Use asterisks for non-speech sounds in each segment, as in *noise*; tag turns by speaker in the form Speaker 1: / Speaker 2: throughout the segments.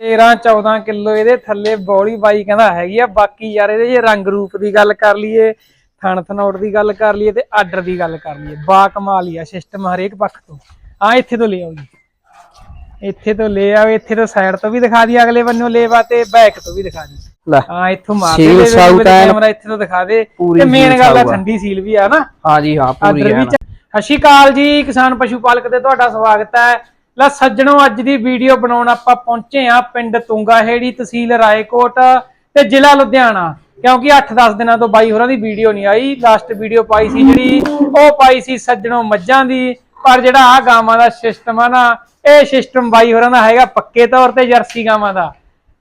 Speaker 1: 13 14 kilo ਇਹਦੇ ਥੱਲੇ ਬੌਲੀ ਬਾਈ ਕਹਿੰਦਾ ਹੈਗੀ ਆ ਬਾਕੀ ਯਾਰ ਇਹਦੇ ਜੇ ਰੰਗ ਰੂਪ ਦੀ ਗੱਲ ਕਰ ਲਈਏ ਥਣ ਥਨੌਟ ਦੀ ਗੱਲ ਕਰ ਲਈਏ ਤੇ ਆਰਡਰ ਦੀ ਗੱਲ ਕਰ ਲਈਏ ਬਾ ਕਮਾਲ ਹੀ ਆ ਸਿਸਟਮ ਹਰੇਕ ਪੱਖ ਤੋਂ। ਆ ਇੱਥੇ ਤੋਂ ਲੈ ਆਓ ਜੀ। ਇੱਥੇ ਤੋਂ ਲੈ ਆਓ ਇੱਥੇ ਤੋਂ ਸਾਈਡ ਤੋਂ ਵੀ ਦਿਖਾ ਦੀ ਅਗਲੇ ਬੰਨੋਂ ਲੇਵਾ ਤੇ ਬੈਕ ਤੋਂ ਵੀ ਦਿਖਾ ਦੀ
Speaker 2: ਲੈ
Speaker 1: ਹਾਂ ਇੱਥੋਂ ਮਾਰ ਦੇ ਕੈਮਰਾ ਇੱਥੇ ਤੋਂ ਦਿਖਾ ਦੇ। ਤੇ ਮੇਨ ਗੱਲ ਆ। ਠੰਡੀ ਸੀਲ ਵੀ ਆ ਨਾ।
Speaker 2: ਹਾਂ ਜੀ ਹਾਂ ਪੂਰੀ ਹੈ
Speaker 1: ਸਤਿ ਸ਼੍ਰੀ ਅਕਾਲ ਜੀ ਕਿਸਾਨ ਪਸ਼ੂ ਪਾਲਕ ਤੇ ਤੁਹਾਡਾ ਸਵਾਗਤ ਹੈ। ਲੈ ਸੱਜਣੋ, ਅੱਜ ਦੀ ਵੀਡੀਓ ਬਣਾਉਣ ਆਪਾਂ ਪਹੁੰਚੇ ਆ ਪਿੰਡ ਤੁੰਗਾਹੇੜੀ ਤਹਿਸੀਲ ਰਾਏਕੋਟ ਤੇ ਜ਼ਿਲ੍ਹਾ ਲੁਧਿਆਣਾ। ਕਿਉਂਕਿ 8-10 ਦਿਨਾਂ ਤੋਂ ਬਾਈ ਹੋਰਾਂ ਦੀ ਵੀਡੀਓ ਨਹੀਂ ਆਈ। ਲਾਸਟ ਵੀਡੀਓ ਪਾਈ ਸੀ ਜਿਹੜੀ, ਉਹ ਪਾਈ ਸੀ ਸੱਜਣੋ ਮੱਝਾਂ ਦੀ। ਪਰ ਜਿਹੜਾ ਆ ਗਾਵਾਂ ਦਾ ਸਿਸਟਮ ਆ ਨਾ, ਇਹ ਸਿਸਟਮ ਬਾਈ ਹੋਰਾਂ ਦਾ ਹੈਗਾ ਪੱਕੇ ਤੌਰ ਤੇ ਜਰਸੀ ਗਾਵਾਂ ਦਾ।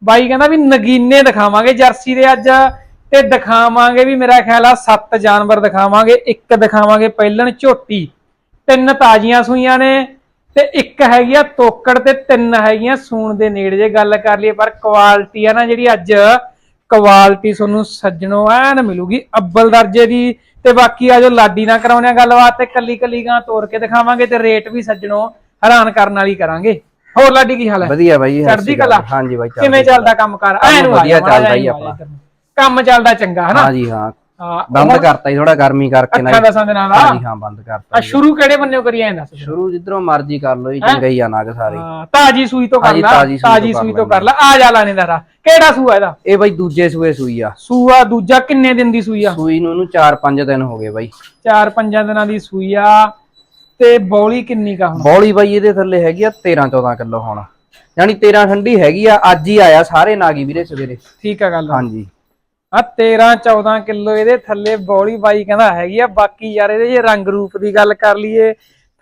Speaker 1: ਬਾਈ ਕਹਿੰਦਾ ਵੀ ਨਗੀਨੇ ਦਿਖਾਵਾਂਗੇ ਜਰਸੀ ਦੇ ਅੱਜ ਤੇ ਦਿਖਾਵਾਂਗੇ ਵੀ ਮੇਰਾ ਖਿਆਲ ਆ ਸੱਤ ਜਾਨਵਰ ਦਿਖਾਵਾਂਗੇ, ਇੱਕ ਦਿਖਾਵਾਂਗੇ ਪਹਿਲਣ ਝੋਟੀ। ਤਿੰਨ ਤਾਜ਼ੀਆਂ ਸੂਈਆਂ ਨੇ ਤੇ ਇੱਕ ਹੈਗੀ ਆ ਤੋਕੜ ਤੇ ਤਿੰਨ ਹੈਗੀਆਂ ਸੂਣ ਦੇ ਨੇੜੇ ਜੇ ਗੱਲ ਕਰ ਲਈਏ ਪਰ ਕੁਆਲਿਟੀ ਆ ਨਾ ਜਿਹੜੀ ਅੱਜ ਕੁਆਲਿਟੀ ਤੁਹਾਨੂੰ ਸੱਜਣੋ ਐਨ ਮਿਲੂਗੀ ਅੱਬਲ ਦਰਜੇ ਦੀ। ਤੇ ਬਾਕੀ ਆ ਜੋ ਲਾਡੀ ਨਾਲ ਕਰਾਉਣੇ ਆ ਗੱਲਬਾਤ ਤੇ ਕੱਲੀ ਕੱਲੀ ਗਾਂ ਤੋੜ ਕੇ ਦਿਖਾਵਾਂਗੇ ਤੇ ਰੇਟ ਵੀ ਸੱਜਣੋ ਹੈਰਾਨ ਕਰਨ ਵਾਲੀ ਕਰਾਂਗੇ। ਹੋਰ ਲਾਡੀ ਕੀ ਹਾਲ ਹੈ?
Speaker 2: ਵਧੀਆ ਬਾਈ ਅਕਾਲ।
Speaker 1: ਕਲਾ।
Speaker 2: ਹਾਂਜੀ ਬਾਈ
Speaker 1: ਕਿਵੇਂ ਚੱਲਦਾ ਕੰਮ ਕਰ? ਐਨ
Speaker 2: ਵਧੀਆ ਚੱਲਦਾ ਜਾ ਆਪਣਾ।
Speaker 1: ਕੰਮ ਚੱਲਦਾ ਚੰਗਾ ਹਨਾ?
Speaker 2: ਹਾਂ ਜੀ ਹਾਂ
Speaker 1: ਹਾਂ।
Speaker 2: ਬੰਦ ਕਰਤਾ ਜੀ ਥੋੜਾ ਗਰਮੀ ਕਰਕੇ ਨਾ
Speaker 1: ਅੱਖਾਂ ਦਾ
Speaker 2: ਹਾਂ ਜੀ ਹਾਂ ਬੰਦ ਕਰਤਾ
Speaker 1: ਆ ਸ਼ੁਰੂ ਕਿਹੜੇ ਬੰਨਿਓ ਕਰੀ ਐਂ ਦੱਸ।
Speaker 2: ਸ਼ੁਰੂ ਜਿੱਧਰੋਂ ਮਰਜ਼ੀ ਕਰ ਲਓ ਜੀ ਚੰਗਾ ਹੀ ਆ ਨਗ ਸਾਰੇ।
Speaker 1: ਹਾਂ ਤਾਜੀ ਸੂਈ ਤੋਂ ਕਰ
Speaker 2: ਹਾਂਜੀ,
Speaker 1: ਲਾ
Speaker 2: ਤਾਜ਼ੀ ਸੂਈ
Speaker 1: ਤਾਜੀ
Speaker 2: ਤੋਂ
Speaker 1: ਸੂਈ
Speaker 2: ਕਰ
Speaker 1: ਤੋਂ ਕਰ ਲਾ। ਆ ਜਾ ਲਾਣੇਦਾਰਾ ਕਿਹੜਾ ਸੂਆ ਇਹਦਾ?
Speaker 2: ਇਹ ਬਾਈ ਦੂਜੇ ਸੂਏ ਸੂਈ ਆ।
Speaker 1: ਸੂਆ ਦੂਜਾ ਕਿੰਨੇ ਦਿਨ ਦੀ ਸੂਈ ਆ?
Speaker 2: ਸੂਈ ਨੂੰ ਇਹਨੂੰ 4-5 ਦਿਨ ਹੋ ਗਏ ਬਾਈ।
Speaker 1: ਚਾਰ ਪੰਜਾਂ ਦਿਨਾਂ ਦੀ ਸੂਈ ਆ ਤੇ ਬੌਲੀ ਕਿੰਨੀ ਕਾ ਹੁਣ?
Speaker 2: ਬੌਲੀ ਬਾਈ ਇਹਦੇ ਥੱਲੇ ਹੈਗੀ ਆ 13-14 ਕਿਲੋ ਹੁਣ। ਯਾਨੀ 13 ਠੰਡੀ ਹੈਗੀ ਆ ਅੱਜ ਹੀ ਆਇਆ ਸਾਰੇ ਨਾਗੀ ਵੀਰੇ ਸਵੇਰੇ।
Speaker 1: ਠੀਕ ਆ ਗੱਲ।
Speaker 2: ਹਾਂਜੀ।
Speaker 1: ਆ 13 14 ਕਿਲੋ ਇਹਦੇ ਥੱਲੇ ਬੌਲੀ ਬਾਈ ਕਹਿੰਦਾ ਹੈਗੀ ਆ, ਬਾਕੀ ਯਾਰ ਇਹਦੇ ਜੇ ਰੰਗ ਰੂਪ ਦੀ ਗੱਲ ਕਰ ਲਈਏ,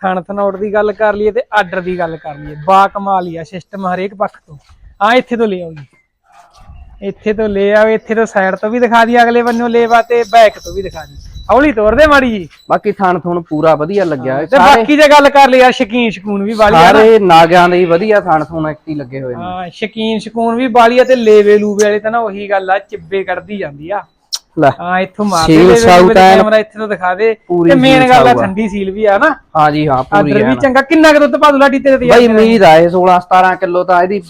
Speaker 1: ਥਣ ਥਨੌਟ ਦੀ ਗੱਲ ਕਰ ਲਈਏ ਤੇ ਆਰਡਰ ਦੀ ਗੱਲ ਕਰ ਲਈਏ, ਬਾ ਕਮਾਲ ਹੀ ਆ ਸਿਸਟਮ ਹਰੇਕ ਪੱਖ ਤੋਂ। ਆ ਇੱਥੇ ਤੋਂ ਲੈ ਆਓ ਜੀ। ਇੱਥੇ ਤੋਂ ਲੈ ਆਓ, ਇੱਥੇ ਤੋਂ ਸਾਈਡ ਤੋਂ ਵੀ ਦਿਖਾ ਦੀ, ਅਗਲੇ ਬੰਨੋਂ ਲੇਵਾ ਤੇ ਬੈਕ ਤੋਂ ਵੀ ਦਿਖਾ ਦੀ। ਹੌਲੀ ਤੋਰ ਦੇ ਮਾੜੀ ਜੀ।
Speaker 2: ਬਾਕੀ ਥਣ ਥੁਣ ਪੂਰਾ ਵਧੀਆ ਲੱਗਿਆ।
Speaker 1: ਤੇ ਬਾਕੀ ਜੇ ਗੱਲ ਕਰ ਲਈ ਯਾਰ ਸ਼ਕੀਨ ਸ਼ਕੂਨ ਵੀ ਵਾਲੀ ਆ ਨਾ।
Speaker 2: ਸਾਰੇ ਨਾਗਾਂ ਦੇ ਹੀ ਵਧੀਆ ਥਣ ਥੁਣ ਐਕਟੀ ਲੱਗੇ ਹੋਏ ਨੇ।
Speaker 1: ਹਾਂ ਸ਼ਕੀਨ ਸ਼ਕੂਨ ਵੀ ਵਾਲੀ ਆ ਤੇ ਲੇਵੇ ਲੂਵੇ ਵਾਲੇ ਤਾਂ ਨਾ ਉਹੀ ਗੱਲ ਆ ਚਿੱਬੇ ਕੱਢਦੀ ਜਾਂਦੀ ਆ।
Speaker 2: ਲੈ
Speaker 1: ਹਾਂ ਇੱਥੋਂ ਮਾਰ
Speaker 2: ਸੀਲ
Speaker 1: ਦੇ
Speaker 2: ਐਨ
Speaker 1: ਕੈਮਰਾ ਇੱਥੇ ਤੋਂ ਦਿਖਾ ਦੇ।
Speaker 2: ਪੂਰੀ
Speaker 1: ਤੇ ਮੇਨ
Speaker 2: ਸੀਲ
Speaker 1: ਗੱਲ ਆ। ਠੰਡੀ ਸੀਲ ਵੀ ਆ ਨਾ।
Speaker 2: ਹਾਂ ਜੀ ਹਾਂ ਪੂਰੀ
Speaker 1: ਆਦਰ ਵੀ ਚੰਗਾ ਕਿੰਨਾ ਕੁ ਦੁੱਧ ਪਾਦੂ ਲਾਡੀ ਤੇਰੇ ਤੇ ਯਾਰ
Speaker 2: ਬਾਈ ਉਮੀਦ ਆ ਇਹ 16 17 ਕਿਲੋ ਤਾਂ ਇਹਦੀ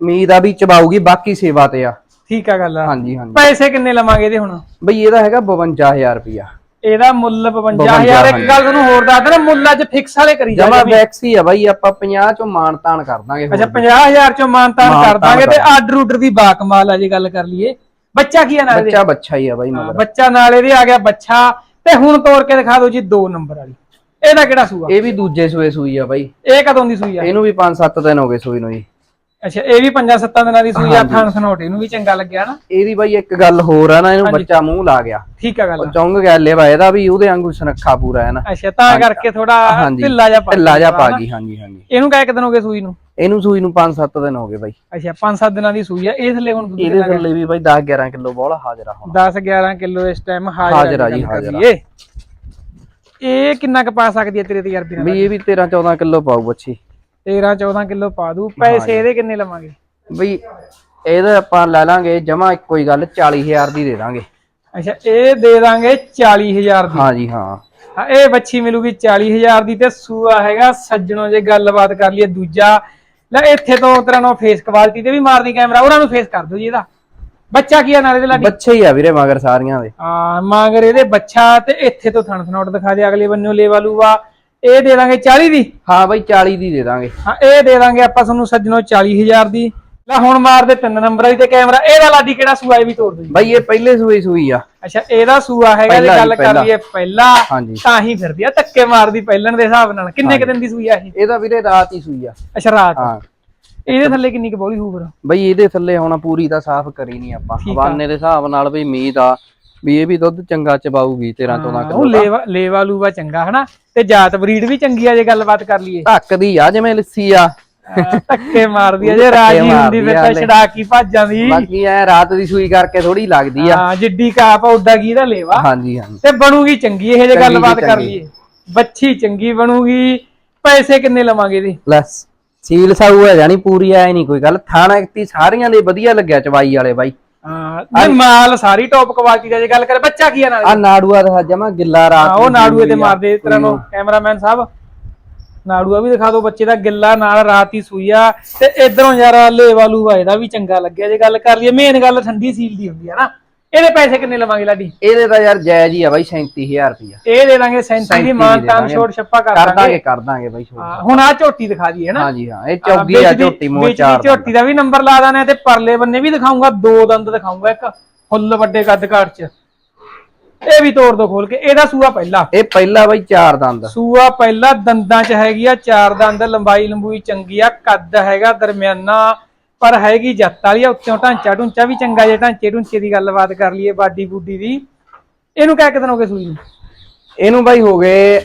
Speaker 2: ਉਮੀਦ ਆ ਵੀ ਚਬਾਊਗੀ ਬਾਕੀ ਸੇਵਾ ਤੇ ਆ।
Speaker 1: ਠੀਕ ਆ ਗੱਲ ਆ।
Speaker 2: ਹਾਂਜੀ ਹਾਂਜੀ।
Speaker 1: ਪੈਸੇ ਕਿੰਨੇ ਲਵਾਂਗੇ ਇਹਦੇ ਹੁਣ?
Speaker 2: ਬਈ ਇਹਦਾ ਹੈਗਾ 52000 ਰੁਪਿਆ
Speaker 1: ਇਹਦਾ ਮੁੱਲ 52000 ਇੱਕ ਗੱਲ ਤੁਹਾਨੂੰ ਹੋਰ ਦੱਸ ਦੇਣਾ ਮੁੱਲ ਅੱਜ ਫਿਕਸ ਵਾਲੇ ਕਰੀ ਜਾ
Speaker 2: ਜਮਾ ਵੈਕਸੀ ਆ ਬਾਈ ਆਪਾਂ 50 ਚੋਂ ਮਾਨ ਤਾਨ ਕਰ ਦਾਂਗੇ
Speaker 1: ਅੱਛਾ 50000 ਚੋਂ ਮਾਨਤਾਨ
Speaker 2: ਮਾਨ
Speaker 1: ਕਰ ਦਾਂਗੇ ਤੇ ਆਰਡਰ ਉਡਰ ਵੀ ਬਾਕਮਾਲ ਆ ਜੇ ਗੱਲ ਕਰ ਲਈਏ। ਬੱਚਾ ਕੀ ਆ ਨਾਲ
Speaker 2: ਬੱਚਾ ਬੱਚਾ ਹੀ ਆ ਬਾਈ
Speaker 1: ਹਾਂ,
Speaker 2: ਮਗਰ
Speaker 1: ਬੱਚਾ ਨਾਲ ਇਹਦੇ ਆ ਗਿਆ ਬੱਚਾ। ਤੇ ਹੁਣ ਤੋੜ ਕੇ ਦਿਖਾ ਦਿਓ ਜੀ 2 ਨੰਬਰ ਵਾਲੀ। ਇਹਦਾ ਕਿਹੜਾ ਸੂਆ?
Speaker 2: ਇਹ ਵੀ ਦੂਜੇ ਸੂਏ ਸੂਈ ਆ ਬਾਈ।
Speaker 1: ਇਹ ਕਦੋਂ ਦੀ ਸੂਈ ਆ?
Speaker 2: ਇਹਨੂੰ ਵੀ 5-7 ਦਿਨ ਹੋ ਗਏ ਸੂਈ ਨੂੰ ਜੀ।
Speaker 1: ਅੱਛਾ ਇਹ ਵੀ 5-7 ਦਿਨਾਂ ਦੀ ਸੂਈ ਆ ਥਨੋਟ ਇਹਨੂੰ ਵੀ ਚੰਗਾ ਲੱਗਿਆ ਨਾ?
Speaker 2: ਇਹਦੀ ਬਾਈ ਇੱਕ ਗੱਲ ਹੋਰ ਆ ਨਾ ਇਹਨੂੰ ਬੱਚਾ ਮੂੰਹ ਲਾ ਗਿਆ।
Speaker 1: ਠੀਕ ਆ ਗੱਲ।
Speaker 2: ਚੌਂਗ ਗਿਆ ਲੇਵਾ ਇਹਦਾ ਵੀ ਉਹਦੇ ਵਾਂਗੂ ਸੁਨੱਖਾ ਪੂਰਾ ਹੈ ਨਾ।
Speaker 1: ਅੱਛਾ ਤਾਂ ਕਰਕੇ ਥੋੜਾ ਢਿੱਲਾ ਜਿਹਾ ਪਾ
Speaker 2: ਢਿੱਲਾ ਜਾ ਪਾ ਗਈ ਹਾਂਜੀ ਹਾਂਜੀ।
Speaker 1: ਇਹਨੂੰ ਕਾਹ ਦਿਨ ਹੋ ਗਏ ਸੂਈ ਨੂੰ?
Speaker 2: ਇਹਨੂੰ ਸੂਈ ਨੂੰ 5-7 ਦਿਨ ਹੋ ਗਏ ਬਾਈ।
Speaker 1: ਅੱਛਾ 5-7 ਦਿਨਾਂ ਦੀ ਸੂਈ ਆ ਇਹ ਥੱਲੇ ਹੁਣ
Speaker 2: ਇਹਦੇ ਥੱਲੇ ਵੀ ਬਾਈ 10-11 ਕਿਲੋ ਬੋਲਾ ਹਾਜ਼ਰਾ ਹੁਣ।
Speaker 1: 10-11 ਕਿਲੋ ਇਸ ਟਾਈਮ ਹਾਜ਼ਰ
Speaker 2: ਜੀ,
Speaker 1: ਜੀ
Speaker 2: ਹਾਜ਼ਰ। ਆ।
Speaker 1: ਹਾਜ਼ਰ ਇਹ ਕਿੰਨਾ ਕ ਪਾ ਸਕਦੀ ਹੈ ਤੇਰੇ ਤਜਰਬੇ ਨਾਲ
Speaker 2: ਵੀ ਇਹ ਵੀ 13-14 ਕਿਲੋ ਪਾਊ ਬੱਚੀ।
Speaker 1: 13-14 ਕਿਲੋ ਪਾ ਦੂ ਪੈਸੇ ਇਹਦੇ ਕਿੰਨੇ ਲਵਾਂਗੇ?
Speaker 2: ਬਈ ਇਹਦਾ ਆਪਾਂ ਲੈ ਲਾਂਗੇ ਜਮਾ ਇੱਕੋ ਹੀ ਗੱਲ 40000 ਦੀ ਦੇ ਦਾਂਗੇ।
Speaker 1: ਅੱਛਾ ਇਹ ਦੇ ਦਾਂਗੇ 40000 ਦੀ।
Speaker 2: ਹਾਂ ਜੀ ਹਾਂ।
Speaker 1: ਹਾਂ ਇਹ ਬੱਚੀ ਮਿਲੂਗੀ 40000 ਦੀ ਤੇ ਸੂਆ ਹੈਗਾ ਸੱਜਣੋ ਜੇ ਗੱਲਬਾਤ ਕਰ ਲਈਏ ਦੂਜਾ। ਲੈ ਇੱਥੇ ਤੋਂ ਤੇਰਾ ਨੂੰ ਫੇਸ ਕੁਆਲਿਟੀ ਤੇ ਵੀ ਮਾਰਦੀ ਕੈਮਰਾ ਉਹਨਾਂ ਨੂੰ ਫੇਸ ਕਰ ਦਿਓ ਜੀ ਇਹਦਾ। ਬੱਚਾ ਕੀ ਆ ਨਾਲ ਇਹਦੇ ਲਾਡੀ?
Speaker 2: ਬੱਚੇ ਹੀ ਆ ਵੀਰੇ ਮਗਰ ਸਾਰੀਆਂ ਦੇ।
Speaker 1: ਆ ਮਾਂਗਰ ਇਹਦੇ ਬੱਚਾ ਤੇ ਇੱਥੇ ਤੋਂ ਥਣ ਥਨੋਟ ਦਿਖਾ ਦੇ ਅਗਲੇ ਬੰਨਿਓ ਲੇਵਾ ਲੂਵਾ ਇਹ ਦੇ ਦਾਂਗੇ 40 ਦੀ?
Speaker 2: ਹਾਂ ਬਾਈ 40 ਦੀ ਦੇ ਦਾਂਗੇ।
Speaker 1: ਹਾਂ ਇਹ ਦੇ ਦਾਂਗੇ ਆਪਾਂ ਤੁਹਾਨੂੰ ਸੱਜਣੋ 40000 ਦੀ। ਲੈ ਹੁਣ ਮਾਰ ਦੇ ਤਿੰਨ ਨੰਬਰ ਵਾਲੀ ਤੇ ਕੈਮਰਾ। ਇਹਦਾ ਲਾਡੀ ਕਿਹੜਾ ਸੂਆ ਇਹ ਵੀ ਤੋੜ ਜੀ।
Speaker 2: ਬਾਈ ਇਹ ਪਹਿਲੇ ਸੂਈ ਸੂਈ ਆ।
Speaker 1: ਅੱਛਾ ਇਹਦਾ ਸੂਆ ਹੈਗਾ ਜੇ ਗੱਲ ਕਰ। ਲਈਏ ਪਹਿਲਾ ਤਾਂ ਹੀ ਫਿਰਦੀ ਆ ਧੱਕੇ ਮਾਰਦੀ ਪਹਿਲਣ ਦੇ ਹਿਸਾਬ ਨਾਲ। ਕਿੰਨੇ ਕੁ ਦਿਨ ਦੀ ਸੂਈ ਆ ਇਹ?
Speaker 2: ਇਹਦਾ ਵੀਰੇ ਰਾਤ ਹੀ ਸੂਈ ਆ।
Speaker 1: ਅੱਛਾ ਰਾਤ।
Speaker 2: ਹਾਂ।
Speaker 1: ਇਹਦੇ ਥੱਲੇ ਕਿੰਨੀ ਕੁ ਬੋਲੀ ਹੋਊ ਫਿਰ?
Speaker 2: ਬਈ ਇਹਦੇ ਥੱਲੇ ਹੁਣ ਪੂਰੀ ਤਾਂ ਸਾਫ਼ ਕਰੀ ਨਹੀਂ ਆਪਾਂ। ਹਵਾਨੇ ਦੇ ਹਿਸਾਬ ਨਾਲ ਵੀ ਉਮੀਦ ਆ ਵੀ ਇਹ ਵੀ ਦੁੱਧ ਚੰਗਾ ਚਬਾਊਗੀ 13 14
Speaker 1: ਉਹ
Speaker 2: ਕਿਲੋ
Speaker 1: ਲੇਵਾ ਲੇਵਾ ਲੂਵਾ ਚੰਗਾ ਹਨਾ? ਤੇ ਜਾਤ ਬਰੀਡ ਵੀ ਚੰਗੀ ਆ ਜੇ ਗੱਲਬਾਤ ਕਰ ਲਈਏ।
Speaker 2: ਧੱਕਦੀ ਆ ਜਿਵੇਂ ਲੱਸੀ ਆ।
Speaker 1: ਧੱਕੇ ਮਾਰਦੀ ਆ ਜੇ ਰਾਜੀ ਹੁੰਦੀ ਫਿਰ ਤਾਂ ਛਡਾ ਕੀ ਭੱਜ ਜਾਂਦੀ
Speaker 2: ਬਾਕੀ ਐ ਰਾਤ ਦੀ ਸੂਈ ਕਰਕੇ ਥੋੜੀ ਲੱਗਦੀ ਆ।
Speaker 1: ਹਾਂ ਜਿੱਡੀ ਕਾਪ ਆ ਉੱਡਾ ਕੀ ਦਾ ਲੇਵਾ।
Speaker 2: ਹਾਂਜੀ ਹਾਂਜੀ।
Speaker 1: ਤੇ ਬਣੂਗੀ ਚੰਗੀ ਇਹ ਜੇ ਗੱਲਬਾਤ ਕਰ। ਲਈਏ। ਬੱਚੀ ਚੰਗੀ ਬਣੂਗੀ ਪੈਸੇ ਕਿੰਨੇ ਲਵਾਂਗੇ ਇਹਦੇ?
Speaker 2: ਲੈਸ ਸੀਲ ਸਾਊ ਹੈ ਜਾਨੀ ਪੂਰੀ ਐ ਨਹੀਂ ਕੋਈ ਗੱਲ। ਥਾਣਾ ਇਕਤੀ ਸਾਰੀਆਂ ਦੇ ਵਧੀਆ ਲੱਗਿਆ ਚਵਾਈ ਵਾਲੇ ਬਾਈ।
Speaker 1: ਹਾਂ। ਨਹੀਂ ਮਾਲ ਸਾਰੀ ਟੌਪ ਕੁਆਲਿਟੀ ਦਾ ਜੇ ਗੱਲ ਕਰੇ ਬੱਚਾ ਕੀ ਆ ਨਾਲ?
Speaker 2: ਆ ਨਾੜੂਆ ਦਾ ਜਮਾ ਗਿੱਲਾ ਰਾਤ
Speaker 1: ਹਾਂ, ਉਹ ਨਾੜੂਏ ਤੇ। ਮਾਰਦੇ ਇਸ ਤਰ੍ਹਾਂ ਨੂੰ ਕੈਮਰਾਮੈਨ ਸਾਹਿਬ। ਨਾੜੂਆ ਵੀ ਦਿਖਾ ਦਿਓ ਬੱਚੇ ਦਾ ਗਿੱਲਾ ਨਾਲ ਰਾਤ ਹੀ ਸੂਈ ਆ। ਤੇ ਇਧਰੋਂ ਯਾਰ ਲੇਵਾ ਲੂਵਾ ਇਹਦਾ ਵੀ ਚੰਗਾ ਲੱਗਿਆ ਜੇ ਗੱਲ ਕਰ ਲਈਏ ਮੇਨ ਗੱਲ ਠੰਡੀ ਸੀਲ ਦੀ ਹੁੰਦੀ ਆ ਨਾ। ਇਹਦੇ ਪੈਸੇ ਕਿੰਨੇ ਲਵਾਂਗੇ ਲਾਡੀ?
Speaker 2: ਇਹਦੇ ਤਾਂ ਯਾਰ ਜਾਇਜ਼ ਹੀ ਆ ਬਾਈ 37000 ਰੁਪਇਆ
Speaker 1: ਇਹ ਦੇ ਦਾਂਗੇ 37
Speaker 2: 37
Speaker 1: ਦੀ
Speaker 2: ਦੀ
Speaker 1: ਮਾਨਤਾਨ
Speaker 2: ਦੇ
Speaker 1: ਛੋੜ ਛੱਪਾ ਕਰ
Speaker 2: ਕਰ
Speaker 1: ਦਾਂਗੇ।
Speaker 2: ਕਰ ਦਾਂਗੇ ਬਾਈ
Speaker 1: ਹਾਂ, ਹੁਣ ਆ ਝੋਟੀ ਦਿਖਾ ਦਈਏ ਨਾ।
Speaker 2: ਹਾਂਜੀ ਹਾਂ ਇਹ ਚੌਗੀ ਆ ਝੋਟੀ ਮੋਹ ਚਾਰ।
Speaker 1: ਝੋਟੀ ਦਾ ਵੀ ਨੰਬਰ ਲਾ ਦਾਨੇ ਤੇ ਪਰਲੇ ਬੰਨੇ ਵੀ ਦਿਖਾਉਂਗਾ ਦੋ ਦੰਦ ਦਿਖਾਉਂਗਾ ਇੱਕ ਫੁੱਲ ਵੱਡੇ ਕੱਦ ਕਾਠ ਚ। ਇਹ ਵੀ ਤੋੜ ਦੋ ਖੋਲ ਕੇ ਇਹਦਾ ਸੂਆ ਪਹਿਲਾ।
Speaker 2: ਇਹ ਪਹਿਲਾ ਬਾਈ ਚਾਰ ਦੰਦ।
Speaker 1: ਸੂਆ ਪਹਿਲਾ ਦੰਦਾਂ ਚ ਹੈਗੀ ਆ ਚਾਰ ਦੰਦ ਲੰਬਾਈ ਲੰਬੂਈ ਚੰਗੀ ਆ ਕੱਦ ਹੈਗਾ ਦਰਮਿਆਨਾ ਪਰ ਹੈਗੀ ਜੱਤ ਵਾਲੀ ਆ ਉੱਤੋਂ ਢਾਂਚਾ ਢੁੰਚਾ ਵੀ ਚੰਗਾ ਜੇ ਢਾਂਚੇ ਢੁੰਚੇ ਦੀ ਗੱਲਬਾਤ ਕਰ ਲਈਏ ਬਾਡੀ ਬੂਡੀ ਦੀ। ਇਹਨੂੰ ਕਹਿ ਕਿਦਨ ਹੋ ਗਏ ਸੂਈ ਨੂੰ?
Speaker 2: ਇਹਨੂੰ ਬਾਈ ਹੋ ਗਏ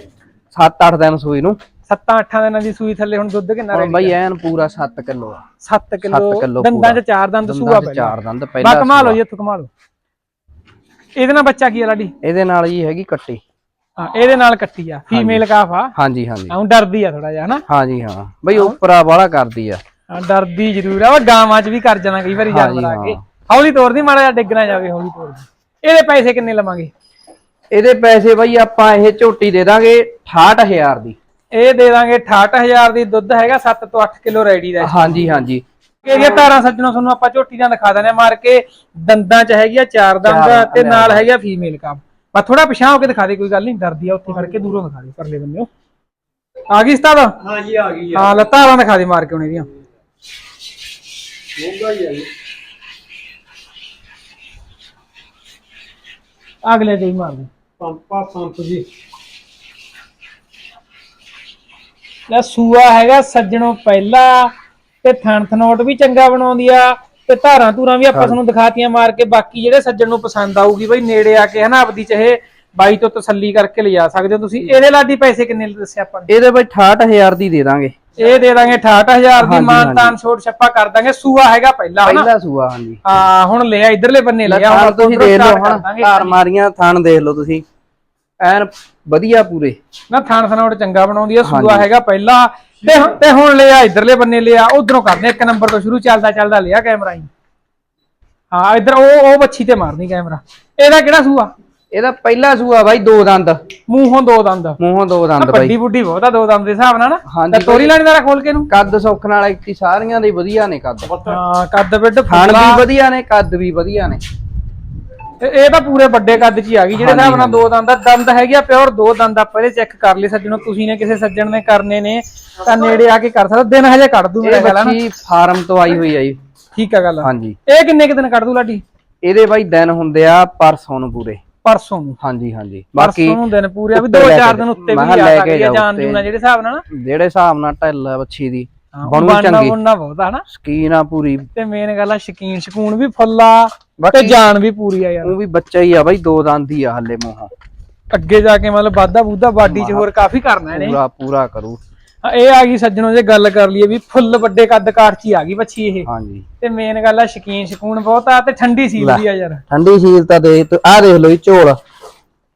Speaker 2: 7-8 ਦਿਨ ਸੂਈ ਨੂੰ।
Speaker 1: ਸੱਤਾਂ ਅੱਠਾਂ ਦਿਨਾਂ ਦੀ ਸੂਈ ਥੱਲੇ ਹੁਣ ਦੁੱਧ ਕਿੰਨਾ
Speaker 2: ਹੁਣ
Speaker 1: ਰਹਿ
Speaker 2: ਬਾਈ ਐਨ ਪੂਰਾ 7 ਕਿਲੋ ਆ।
Speaker 1: 7 ਕਿਲੋ ਦੰਦਾਂ। ਚ ਚਾਰ ਦੰਦ ਸੂਆ ਪਹਿਲਾ।
Speaker 2: ਚਾਰ ਦੰਦ
Speaker 1: ਬਾ
Speaker 2: ਪਹਿਲਾ
Speaker 1: ਕਮਾ ਲਓ
Speaker 2: ਸੂਆ।
Speaker 1: ਜੀ ਇੱਥੋਂ ਇਹਦੇ ਨਾਲ ਬੱਚਾ ਕੀ ਆ ਲਾਡੀ?
Speaker 2: ਇਹਦੇ ਨਾਲ ਜੀ ਹੈਗੀ ਕੱਟੀ।
Speaker 1: ਹਾਂ ਇਹਦੇ ਨਾਲ ਕੱਟੀ ਆ। ਫੀਮੇਲ ਕਾਫ ਆ।
Speaker 2: ਹਾਂਜੀ ਹਾਂਜੀ।
Speaker 1: ਹਾਂ ਡਰਦੀ ਆ ਥੋੜਾ ਜਿਹਾ ਹਨਾ?
Speaker 2: ਹਾਂਜੀ ਹਾਂ। ਬਈ ਉਪਰਾ ਵਾਲਾ ਕਰਦੀ ਆ।
Speaker 1: ਹਾਂ, ਡਰਦੀ ਜ਼ਰੂਰ ਆ। ਉਹ ਗਾਵਾਂ 'ਚ ਵੀ ਕਰ ਜਾਣਾ ਕਈ ਵਾਰੀ ਜਾਨਵਰ ਆ ਕੇ। ਹੌਲੀ ਤੋਰਦੀ ਮਾੜਾ ਜਿਹਾ ਡਿੱਗ ਨਾ ਜਾਵੇ ਹੌਲੀ ਤੋਰਦੀ। ਇਹਦੇ ਪੈਸੇ ਕਿੰਨੇ ਲਵਾਂਗੇ?
Speaker 2: ਇਹਦੇ ਪੈਸੇ ਬਾਈ ਆਪਾਂ ਇਹ ਝੋਟੀ ਦੇ ਦਾਂਗੇ 68000 ਦੀ।
Speaker 1: ਇਹ ਦੇ ਦਾਂਗੇ 68000 ਦੀ ਦੁੱਧ ਹੈਗਾ 7 ਤੋਂ 8 ਕਿਲੋ ਰੈਡੀ ਦਾ।
Speaker 2: ਹਾਂਜੀ ਹਾਂਜੀ।
Speaker 1: ਇਹਦੀਆਂ ਤਾਰਾਂ ਸੱਜਣੋਂ ਤੁਹਾਨੂੰ ਆਪਾਂ ਝੋਟੀ ਦੀਆਂ ਦਿਖਾ ਦਿੰਦੇ ਆ ਮਾਰ ਕੇ ਦੰਦਾਂ 'ਚ ਹੈਗੀ ਆ ਚਾਰ ਦੰਦ ਤੇ ਨਾਲ ਹੈਗਾ। ਫੀਮੇਲ ਕਾਫ ਬਸ ਥੋੜਾ ਪਿਛਾਂ ਹੋ ਕੇ ਦਿਖਾ ਦੇ ਕੋਈ ਗੱਲ ਨਹੀਂ ਡਰਦੀ ਆ ਉੱਥੇ ਖੜ ਕੇ ਦੂਰੋਂ ਦਿਖਾ ਦੇ ਪਰਲੇ ਬੰਦੇ ਆ ਗਈ ਸਤਾਦ
Speaker 3: ਹਾਂਜੀ ਆ ਗਈ
Speaker 1: ਹਾਂ ਲੱਤਾਂ ਦਿਖਾ ਦੇ ਮਾਰ ਕੇ ਹੁਣ ਇਹਦੀਆਂ।
Speaker 3: ਮੋਗਾ ਹੀ ਆ ਗਈ
Speaker 1: ਅਗਲੇ ਤੇ ਹੀ ਮਾਰ ਦੇ
Speaker 3: ਪੰਪਾ ਪੰਪ ਜੀ।
Speaker 1: ਲੈ ਸੂਆ ਹੈਗਾ ਸੱਜਣੋਂ ਪਹਿਲਾ ਤੇ ਥਣ ਥਨੋਟ ਵੀ ਚੰਗਾ ਬਣਾਉਂਦੀ ਆ ਤੇ ਧਾਰਾਂ ਧੂਰਾਂ ਵੀ ਆਪਾਂ ਤੁਹਾਨੂੰ ਦਿਖਾਤੀਆਂ ਮਾਰ ਕੇ ਬਾਕੀ ਜਿਹੜੇ ਸੱਜਣ ਨੂੰ ਪਸੰਦ ਆਊਗੀ ਬਈ ਨੇੜੇ ਆ ਕੇ ਹਨਾ ਆਪਦੀ ਚਾਹੇ ਬਾਈ ਤੋਂ ਤਸੱਲੀ ਕਰਕੇ ਲਿਜਾ ਸਕਦੇ ਹੋ ਤੁਸੀਂ। ਇਹਦੇ ਲਾਡੀ ਪੈਸੇ ਕਿੰਨੇ ਦੱਸਿਆ ਆਪਾਂ ਨੇ?
Speaker 2: ਇਹਦੇ ਬਾਈ 68000 ਦੀ ਦੇ ਦਾਂਗੇ।
Speaker 1: ਇਹ ਦੇ ਦਾਂਗੇ 68000 ਦੀ ਮਾਨਤਾਨ ਛੋਟ ਛੱਪਾ ਕਰ ਦਾਂਗੇ। ਸੂਆ ਹੈਗਾ ਪਹਿਲਾ
Speaker 2: ਪਹਿਲਾ ਸੂਆ ਹਾਂਜੀ।
Speaker 1: ਹਾਂ ਹੁਣ ਲਿਆ ਇਧਰਲੇ ਬੰਨੇ ਲਿਆ ਹੁਣ
Speaker 2: ਤੁਸੀਂ ਦੇਖ ਲਓ ਹੁਣ। ਧਾਰ ਮਾਰੀਆਂ ਥਾਣ ਦੇਖ ਲਓ ਤੁਸੀਂ। ਐਨ ਵਧੀਆ ਪੂਰੇ।
Speaker 1: ਨਾ ਥਣ ਥਨੋਟ ਚੰਗਾ ਬਣਾਉਂਦੀ ਆ ਸੂਆ ਹੈਗਾ ਪਹਿਲਾ। ਤੇ ਹੁਣ- ਤੇ ਹੁਣ ਲਿਆ ਇਧਰਲੇ ਬੰਨੇ ਲਿਆ ਉਧਰੋਂ ਕਰਦੇ ਇੱਕ ਨੰਬਰ ਤੋਂ ਸ਼ੁਰੂ ਚੱਲਦਾ ਚੱਲਦਾ ਲਿਆ ਕੈਮਰਾ ਹੀ ਹਾਂ ਇਧਰ ਉਹ ਉਹ ਬੱਚੀ ਤੇ ਮਾਰਨੀ ਕੈਮਰਾ। ਇਹਦਾ ਕਿਹੜਾ ਸੂਆ?
Speaker 2: ਇਹਦਾ ਪਹਿਲਾ ਸੂਆ ਬਾਈ ਦੋ ਦੰਦ।
Speaker 1: ਮੂੰਹੋਂ ਦੋ ਦੰਦ।
Speaker 2: ਮੂੰਹੋਂ ਦੋ ਦੰਦ ਬਾਈ
Speaker 1: ਵੱਡੀ ਬੁੱਢੀ ਬਹੁਤ ਆ ਦੋ ਦੰਦ ਦੇ ਹਿਸਾਬ ਨਾਲ। ਨਾ ਤੇ ਤੋਰੀ ਲੈਣੀ ਦਾ ਖੋਲ ਕੇ ਨੂੰ
Speaker 2: ਕੱਦ ਸੁੱਖ ਨਾਲ ਇੱਕੀ ਸਾਰੀਆਂ ਦੇ ਵਧੀਆ ਨੇ ਕੱਦ।
Speaker 1: ਹਾਂ ਕੱਦ ਬਿੱਡ ਫੁੱਲਾ
Speaker 2: ਵੀ ਵਧੀਆ ਨੇ ਕੱਦ ਵੀ ਵਧੀਆ ਨੇ।
Speaker 1: ਇਹ ਤਾਂ ਪੂਰੇ ਵੱਡੇ ਕੱਦ 'ਚ ਹੀ ਆ ਗਈ ਜਿਹੜੇ ਹਿਸਾਬ ਨਾਲ ਦੋ ਦੰਦ ਦੰਦ ਹੈਗੇ ਆ ਪਿਓਰ ਦੋ ਦੰਦ ਆਪਾਂ ਇਹਦੇ ਚੈੱਕ ਕਰ ਲਏ ਸੱਜਣੋ। ਤੁਸੀਂ ਨੇ ਕਿਸੇ ਸੱਜਣ ਨੇ ਕਰਨੇ ਨੇ ਤਾਂ ਨੇੜੇ ਆ ਕੇ ਕਰ ਸਕਦਾ। ਦਿਨ ਹਜੇ ਕੱਢ ਦੂ ਮੇਰੇ
Speaker 2: ਇਹ
Speaker 1: ਖਿਆਲ ਨਾਲ
Speaker 2: ਬੱਚੀ ਫਾਰਮ ਤੋਂ ਆਈ ਹੋਈ ਆ ਜੀ।
Speaker 1: ਠੀਕ ਆ ਗੱਲ।
Speaker 2: ਹਾਂਜੀ।
Speaker 1: ਇਹ ਕਿੰਨੇ ਕੁ ਦਿਨ ਕੱਢ ਦੂ ਲਾਡੀ?
Speaker 2: ਇਹਦੇ ਬਾਈ ਦਿਨ ਹੁੰਦੇ ਆ ਪਰਸੋਂ ਨੂੰ ਪੂਰੇ।
Speaker 1: ਪਰਸੋਂ ਨੂੰ।
Speaker 2: ਹਾਂਜੀ ਹਾਂਜੀ। ਬਾਕੀ
Speaker 1: ਪਰਸੋਂ ਨੂੰ ਦਿਨ ਪੂਰੇ ਆ ਵੀ
Speaker 2: ਉੱਤੇ
Speaker 1: ਦੋ
Speaker 2: ਲੈ
Speaker 1: ਚਾਰ
Speaker 2: ਕੇ
Speaker 1: ਦਿਨ ਉੱਤੇ ਵੀ ਆ ਸਕਦੀ
Speaker 2: ਜਾਓ
Speaker 1: ਜਾਨ। ਜੂਨਾ ਜਿਹੜੇ ਹਿਸਾਬ ਨਾਲ। ਨਾ
Speaker 2: ਜਿਹੜੇ ਹਿਸਾਬ ਨਾਲ ਢਿੱਲ ਬੱਚੀ ਦੀ
Speaker 1: ਹਾਂ,
Speaker 2: ਬਣੂ ਚੰਗੀ।
Speaker 1: ਬੁਣਨਾ ਬਹੁਤ ਆ ਨਾ।
Speaker 2: ਸਕੀਨ ਆ ਪੂਰੀ।
Speaker 1: ਤੇ ਮੇਨ ਗੱਲ ਆ ਸ਼ਕੀਨ ਸ਼ਕੂਨ ਵੀ ਫੁੱਲਾ ਤੇ ਜਾਨ ਵੀ ਪੂਰੀ ਆ ਯਾਰ।
Speaker 2: ਉਹ ਵੀ ਬੱਚਾ ਹੀ ਆ ਬਾਈ ਦੋ ਦੰਦ ਹੀ ਆ ਹੱਲੇ ਮੂੰਹੋਂ।
Speaker 1: ਅੱਗੇ ਜਾ ਕੇ ਮਤਲਬ ਵਾਧਾ ਬੂਧਾ ਬਾਡੀ 'ਚ ਹੋਰ ਕਾਫੀ ਕਰਨਾ ਇਹਨੇ।
Speaker 2: ਪੂਰਾ ਪੂਰਾ ਕਰੂ।
Speaker 1: ਹਾਂ, ਇਹ ਆ ਗਈ ਸੱਜਣੋ ਜੇ ਗੱਲ ਕਰ ਲਈਏ ਵੀ ਫੁੱਲ ਵੱਡੇ ਕੱਦ ਕਾਠ 'ਚ ਹੀ ਆ ਗਈ ਬੱਚੀ ਇਹ।
Speaker 2: ਹਾਂਜੀ।
Speaker 1: ਤੇ ਮੇਨ ਗੱਲ ਆ ਸ਼ਕੀਨ ਸ਼ਕੂਨ ਬਹੁਤ ਆ ਤੇ ਠੰਡੀ ਸੀਲ ਦੀ ਆ ਯਾਰ।
Speaker 2: ਠੰਡੀ ਸ਼ੀਲ ਤਾਂ ਦੇ ਤੂੰ ਆ ਦੇਖ ਲਓ ਜੀ ਝੋਲ।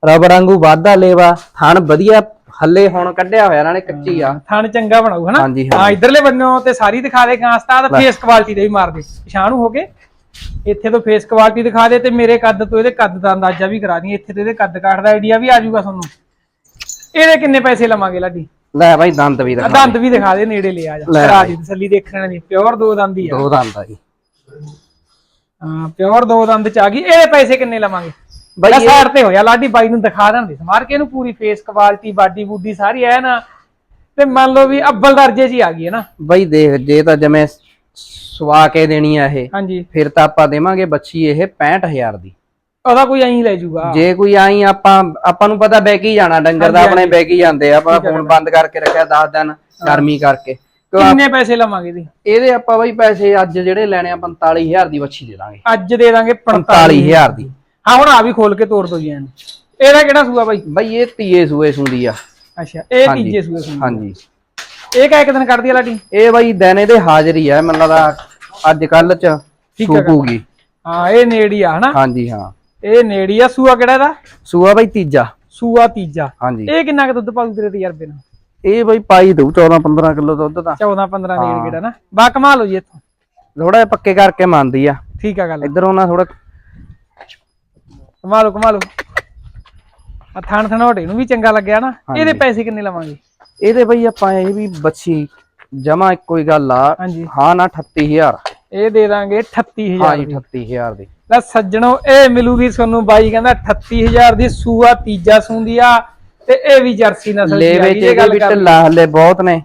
Speaker 2: ਰਬੜ ਵਾਂਗੂ ਵਾਧਾ ਲੇਵਾ ਥਣ ਵਧੀਆ ਹੱਲੇ ਹੁਣ ਕੱਢਿਆ ਹੋਇਆ ਨਾਲੇ ਕੱਚੀ ਆ।
Speaker 1: ਥਣ ਚੰਗਾ ਬਣਾਉ ਹਨਾ? ਹਾਂ। ਇਧਰਲੇ ਬੰਨੋਂ ਤੇ ਸਾਰੀ ਦਿਖਾ ਦੇ ਗਾਂਸਤਾ ਤੇ ਫੇਸ ਕੁਆਲਿਟੀ ਦੇ ਵੀ ਮਾਰ ਦੇ। ਪਛਾਣੂ ਹੋ ਕੇ ਇੱਥੇ ਤੋਂ ਫੇਸ ਕੁਆਲਿਟੀ ਦਿਖਾ ਦੇ ਤੇ ਮੇਰੇ ਕੱਦ ਤੋਂ ਇਹਦੇ ਕੱਦ ਦਾ ਅੰਦਾਜ਼ਾ ਵੀ ਕਰਾ ਦੀ ਇੱਥੇ ਤੇ ਇਹਦੇ ਕੱਦ ਕਾਠ ਦਾ ਆਈਡੀਆ ਵੀ ਆ ਜਾਊਗਾ ਤੁਹਾਨੂੰ। ਇਹਦੇ ਕਿੰਨੇ ਪੈਸੇ ਲਵਾਂਗੇ ਲਾਡੀ?
Speaker 2: ਲੈ ਬਾਈ ਦੰਦ ਵੀ ਦਿਖਾ
Speaker 1: ਦੰਦ ਵੀ ਦਿਖਾ ਦੇ ਨੇੜੇ ਲੈ ਆ ਜਾ ਕਰਾ ਦੀ ਤਸੱਲੀ ਦੇਖਣ ਦੀ ਪਿਓਰ ਦੋ ਦੰਦ ਹੀ ਆ।
Speaker 2: ਦੋ ਦੰਦ ਆ ਜੀ।
Speaker 1: ਹਾਂ ਪਿਓਰ ਦੋ ਦੰਦ ਚ ਆ ਗਈ। ਇਹਦੇ ਪੈਸੇ ਕਿੰਨੇ ਲਵਾਂਗੇ?
Speaker 2: ਬਾਈ
Speaker 1: ਸਾਈਡ ਤੇ ਹੋਇਆ ਲਾਡੀ ਬਾਈ ਨੂੰ ਦਿਖਾ ਦਿੰਦੇ। ਸਮਾਰ ਕੇ ਇਹਨੂੰ ਪੂਰੀ ਫੇਸ ਕੁਆਲਿਟੀ ਬਾਡੀ ਬੂਡੀ ਸਾਰੀ ਐ ਨਾ। ਤੇ ਮੰਨ ਲਓ ਵੀ ਅੱਬਲ ਦਰਜੇ ਹੀ ਆ ਗਈ ਹੈ ਨਾ।
Speaker 2: ਬਾਈ ਦੇਖ ਜੇ ਤਾਂ ਜਿਵੇਂ ਸਵਾ ਕੇ ਦੇਣੀ ਆ ਇਹ
Speaker 1: ਹਾਂਜੀ।
Speaker 2: ਫਿਰ ਤਾਂ ਆਪਾਂ ਦੇਵਾਂਗੇ ਬੱਚੀ ਇਹ 65000 ਦੀ।
Speaker 1: ਉਹਦਾ ਕੋਈ ਐਂ ਲੈ ਜਾਊਗਾ
Speaker 2: ਜੇ ਕੋਈ ਆਈ ਆਪਾਂ ਆਪਾਂ ਨੂੰ ਪਤਾ ਬੈ ਹੀ ਜਾਣਾ ਡੰਗਰ ਦਾ ਆਪਣੇ ਬੈ ਹੀ ਜਾਂਦੇ ਆ ਆਪਾਂ ਫੋਨ ਬੰਦ ਕਰਕੇ ਰੱਖਿਆ 10 ਦਿਨ ਗਰਮੀ ਕਰਕੇ।
Speaker 1: ਕਿੰਨੇ ਪੈਸੇ ਲਵਾਂਗੇ ਇਹਦੇ?
Speaker 2: ਇਹਦੇ ਆਪਾਂ ਬਾਈ ਪੈਸੇ ਅੱਜ ਜਿਹੜੇ ਲੈਣੇ ਆ 45000 ਦੀ ਬੱਚੀ ਦੇ ਦਾਂਗੇ।
Speaker 1: ਅੱਜ ਦੇ ਦਾਂਗੇ 45
Speaker 2: 45000 ਦੀ।
Speaker 1: ਹਾਂ ਹੁਣ ਆ ਵੀ ਖੋਲ ਕੇ ਤੋੜ ਦੋ ਜੀ ਇਹਦਾ ਕਿਹੜਾ ਸੂਆ ਬਾਈ?
Speaker 2: ਬਾਈ ਇਹ ਤੀਏ ਸੂਏ ਸੁੰਦੀ ਆ।
Speaker 1: ਅੱਛਾ ਇਹ। ਤੀਜੇ ਸੂਏ ਸੂਆ
Speaker 2: ਹਾਂਜੀ।
Speaker 1: ਇਹ ਕਾ ਇੱਕ ਦਿਨ ਕੱਢਦੀ ਆ ਲਾਡੀ?
Speaker 2: ਇਹ ਬਾਈ ਦਿਨ ਇਹਦੇ ਹਾਜ਼ਰੀ ਆ ਮੈਨੂੰ ਲੱਗਦਾ ਅੱਜ ਕੱਲ ਚ
Speaker 1: ਠੀਕ।
Speaker 2: ਸੂਕੂਗੀ
Speaker 1: ਹਾਂ ਇਹ ਨੇੜੀ ਆ ਹਨਾ?
Speaker 2: ਹਾਂਜੀ ਹਾਂ।
Speaker 1: ਇਹ ਨੇੜੀ ਆ ਸੂਆ ਕਿਹੜਾ ਇਹਦਾ?
Speaker 2: ਸੂਆ ਬਾਈ ਤੀਜਾ।
Speaker 1: ਸੂਆ ਤੀਜਾ।
Speaker 2: ਹਾਂਜੀ।
Speaker 1: ਇਹ ਕਿੰਨਾ ਕੁ ਦੁੱਧ ਪਾਉ ਤੇਰੇ ਤਜਰਬੇ ਨਾਲ?
Speaker 2: ਇਹ ਬਾਈ ਪਾਈ ਦਊ 14 15 ਕਿਲੋ ਦੁੱਧ ਤਾਂ।
Speaker 1: 14 15 ਨੇੜ ਕਿਹੜਾ ਨਾ? ਬਾ ਕਮਾ ਲਓ ਜੀ ਇੱਥੋਂ।
Speaker 2: ਥੋੜਾ ਜਿਹਾ ਪੱਕੇ ਕਰਕੇ ਮੰਨਦੀ ਆ।
Speaker 1: ਠੀਕ ਆ ਗੱਲ
Speaker 2: ਇਧਰੋਂ ਨਾ ਥੋੜਾ
Speaker 1: ਕਮਾ ਲਓ ਕਮਾ ਲਓ ਆ ਥਣ ਥਣੋਟੇ ਨੂੰ ਵੀ ਚੰਗਾ ਲੱਗਿਆ ਨਾ। ਇਹਦੇ ਪੈਸੇ ਕਿੰਨੇ ਲਵਾਂਗੇ?
Speaker 2: ਇਹਦੇ ਬਈ ਆਪਾਂ ਇਹ ਵੀ ਬੱਚੀ ਜਮਾ ਇੱਕੋ ਹੀ ਗੱਲ ਆ।
Speaker 1: ਹਾਂਜੀ।
Speaker 2: ਹਾਂ ਨਾ 38000
Speaker 1: ਇਹ ਦੇ ਦਾਂਗੇ 38000
Speaker 2: ਹਾਂ ਜੀ
Speaker 1: ਦੀ।
Speaker 2: 38000 ਦੀ।
Speaker 1: ਲੈ ਸੱਜਣੋ ਇਹ ਮਿਲੂਗੀ ਤੁਹਾਨੂੰ ਬਾਈ ਕਹਿੰਦਾ 38000 ਦੀ ਸੂਆ ਤੀਜਾ ਸੂੰਦੀ ਆ ਤੇ ਇਹ ਵੀ ਜਰਸੀ ਨਸਲ ਦੀ ਆ ਇਹ ਗੱਲ ਕਰ
Speaker 2: ਢਿੱਲਾ ਹਲੇ ਬਹੁਤ ਨੇ।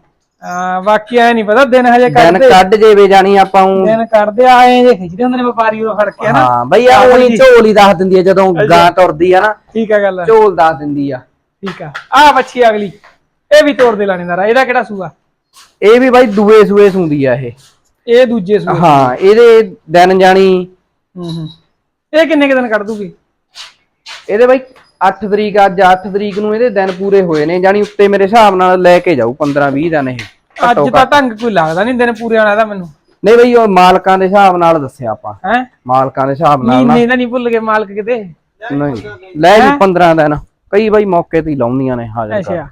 Speaker 1: ਬਾਕੀ ਐ ਨਹੀਂ ਪਤਾ ਦਿਨ ਹਜੇ
Speaker 2: ਦਿਨ
Speaker 1: ਕੱਢਦੇ।
Speaker 2: ਕੱਢ ਜੇਵੇ ਜਾਣੀ ਆਪਾਂ ਊਂ।
Speaker 1: ਦਿਨ ਕੱਢਦੇ ਆਏ ਜੇ ਖਿੱਚਦੇ ਹੁੰਦੇ ਨੇ ਵਪਾਰੀ ਉਹ ਫੜ ਕੇ ਹਨਾ?
Speaker 2: ਹਾਂ ਬਈ ਆ ਉਹੀ ਝੋਲ ਹੀ ਦੱਸ ਦਿੰਦੀ ਆ ਜਦੋਂ ਗਾਂ ਤੁਰਦੀ ਆ ਨਾ
Speaker 1: ਠੀਕ ਆ ਗੱਲ
Speaker 2: ਝੋਲ ਦੱਸ ਦਿੰਦੀ ਆ।
Speaker 1: ਠੀਕ ਆ। ਆ ਬੱਚੀ ਅਗਲੀ ਇਹ ਵੀ ਤੋੜ ਦੇ ਲਾਣੇਦਾਰ ਇਹਦਾ ਕਿਹੜਾ ਸੂਆ?
Speaker 2: ਇਹ ਵੀ ਬਾਈ ਦੂਏ ਸੂਏ ਸੁੰਦੀ ਆ ਇਹ।
Speaker 1: ਇਹ ਦੂਜੇ ਸੂਆ
Speaker 2: ਹਾਂ ਇਹਦੇ ਦਿਨ ਜਾਣੀ
Speaker 1: ਹੂੰ ਹੂੰ। ਇਹ ਕਿੰਨੇ ਕੁ ਦਿਨ ਕੱਢ ਦੂਗੀ?
Speaker 2: ਇਹਦੇ ਬਾਈ 8 ਤਰੀਕ ਅੱਜ 8 ਤਰੀਕ ਨੂੰ ਇਹਦੇ ਦਿਨ ਪੂਰੇ ਹੋਏ ਨੇ ਜਾਣੀ ਉੱਤੇ ਮੇਰੇ ਹਿਸਾਬ ਨਾਲ ਲੈ ਕੇ ਜਾਊ 15 20 ਦਿਨ ਇਹ
Speaker 1: ਅੱਜ ਤਾਂ ਢੰਗ ਕੋਈ ਲੱਗਦਾ ਨਹੀਂ ਦਿਨ ਪੂਰੇ ਆਣਾ ਇਹਦਾ ਮੈਨੂੰ।
Speaker 2: ਨਹੀਂ ਬਈ ਉਹ ਮਾਲਕਾਂ ਦੇ ਹਿਸਾਬ ਨਾਲ ਦੱਸਿਆ ਆਪਾਂ।
Speaker 1: ਹੈ?
Speaker 2: ਮਾਲਕਾਂ ਦੇ ਹਿਸਾਬ ਨਾਲ ਨਾ।
Speaker 1: ਮਹੀਨੇ ਦਾ ਨਹੀਂ ਭੁੱਲ ਗਏ ਮਾਲਕ ਕਿਤੇ।
Speaker 2: ਨਹੀਂ। ਲੈ ਜੀ 15 ਦਿਨ। ਕਈ ਬਾਈ ਮੌਕੇ ਤੇ ਹੀ ਲਾਉਂਦੀਆਂ ਨੇ ਹਾਜ਼ਰ
Speaker 1: ਅੱਛਾ। ਆ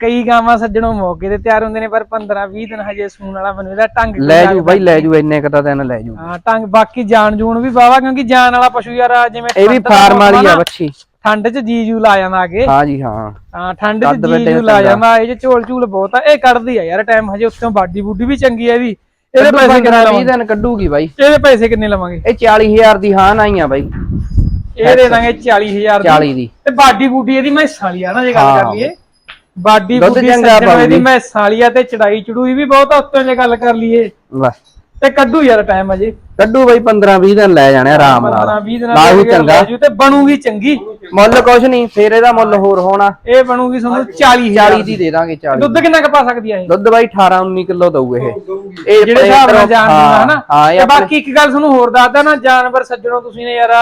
Speaker 1: ਕਈ ਗਾਵਾਂ ਸੱਜਣੋਂ ਮੌਕੇ ਤੇ ਤਿਆਰ ਹੁੰਦੇ ਨੇ ਪਰ 15 20 ਦਿਨ ਹਜੇ ਸੂਣ ਵਾਲਾ ਮੈਨੂੰ ਇਹਦਾ ਕੋਈ
Speaker 2: ਲੈ ਜੂ ਬਾਈ ਲੈ ਜੂ ਇੰਨੇ ਕ ਤਾਂ ਦਿਨ ਲੈ ਜੂ।
Speaker 1: ਹਾਂ ਢੰਗ ਬਾਕੀ ਜਾਨ ਜੂਨ ਵੀ ਵਾਵਾ ਕਿਉਂਕਿ ਜਾਨ ਵਾਲਾ ਪਸ਼ੂ ਯਾਰ ਜਿਵੇਂ
Speaker 2: ਇਹ ਵੀ ਫਾਰਮ ਵਾਲੀ ਆ ਬੱਚੀ
Speaker 1: ਠੰਡ 'ਚ ਜੀ ਜੂ ਲਾ ਜਾਂਦਾ ਅੱਗੇ।
Speaker 2: ਹਾਂ ਜੀ ਹਾਂ।
Speaker 1: ਹਾਂ ਠੰਡ 'ਚ
Speaker 2: ਕੱਦ
Speaker 1: ਜੀ ਜੂ ਲਾ। ਜਾਂਦਾ ਇਹ ਝੋਲ ਝੂਲ ਬਹੁਤ ਆ ਇਹ ਕੱਢਦੀ ਆ ਯਾਰ ਟਾਈਮ ਹਜੇ ਉੱਤੋਂ ਬਾਡੀ ਬੂਡੀ ਵੀ ਚੰਗੀ ਆ ਇਹਦੀ। ਇਹਦੇ ਪੈਸੇ ਕਿੰਨੇ
Speaker 2: 20
Speaker 1: ਲਵਾਂਗੇ?
Speaker 2: ਦਿਨ ਕੱਢੂਗੀ ਬਾਈ।
Speaker 1: ਇਹਦੇ ਪੈਸੇ ਕਿੰਨੇ ਲਵਾਂਗੇ?
Speaker 2: ਇਹ 40000 ਦੀ ਹਾਂ ਨਹੀਂ ਆ ਬਾਈ।
Speaker 1: ਇਹ ਦੇ ਦਾਂਗੇ 40000 ਦੀ।
Speaker 2: 40 ਦੀ।
Speaker 1: ਤੇ ਬਾਡੀ ਬੂਡੀ ਇਹਦੀ ਮੈਂ ਸਾਲੀ ਆ ਨਾ ਜੇ ਗੱਲ। ਕਰ ਲਈਏ। ਬਾਡੀ
Speaker 2: ਦੁੱਧ ਚੰਗਾ
Speaker 1: ਸੱਜਣੋ ਇਹਦੀ
Speaker 2: ਪਾਊਗੀ।
Speaker 1: ਮੈਂ ਸਾਲੀ ਆ ਤੇ ਚੜਾਈ ਚੜੂਈ ਵੀ ਬਹੁਤ ਆ ਉੱਤੋਂ ਜੇ ਗੱਲ ਕਰ ਲਈਏ।
Speaker 2: ਲੈ।
Speaker 1: ਤੇ ਕੱਢੂ ਯਾਰ ਟਾਈਮ ਅਜੇ।
Speaker 2: ਕੱਢੂ ਬਾਈ 15 20 ਦਿਨ ਲੈ ਜਾਣੇ ਆਰਾਮ
Speaker 1: 15
Speaker 2: ਨਾਲ
Speaker 1: 20 ਦਿਨਾਂ
Speaker 2: ਹੀ
Speaker 1: ਦੇ
Speaker 2: ਚੰਗਾ।
Speaker 1: ਜੂ ਤੇ ਬਣੂਗੀ ਚੰਗੀ।
Speaker 2: ਮੁੱਲ ਕੁਛ ਨਹੀਂ ਫੇਰ ਇਹਦਾ ਮੁੱਲ ਹੋਰ ਹੋਣਾ।
Speaker 1: ਇਹ ਬਣੂਗੀ ਤੁਹਾਨੂੰ 40
Speaker 2: 40 ਦੀ। ਦੇ ਦਾਂਗੇ 40
Speaker 1: ਦੁੱਧ ਕਿੰਨਾ ਕੁ ਪਾ ਸਕਦੀ ਆ ਇਹ?
Speaker 2: ਦੁੱਧ ਬਾਈ 18 19 ਕਿਲੋ ਦਊ ਇਹ। ਇਹ
Speaker 1: ਜਿਹੜੇ ਹਿਸਾਬ ਨਾਲ ਜਾਣ
Speaker 2: ਹਾਂ,
Speaker 1: ਹਨਾ
Speaker 2: ਹਾਂ ਇਹ
Speaker 1: ਤੇ ਬਾਕੀ ਇੱਕ ਗੱਲ ਤੁਹਾਨੂੰ ਹੋਰ ਦੱਸਦਾ ਨਾ ਜਾਨਵਰ ਸੱਜਣੋ ਤੁਸੀਂ ਨੇ ਯਾਰ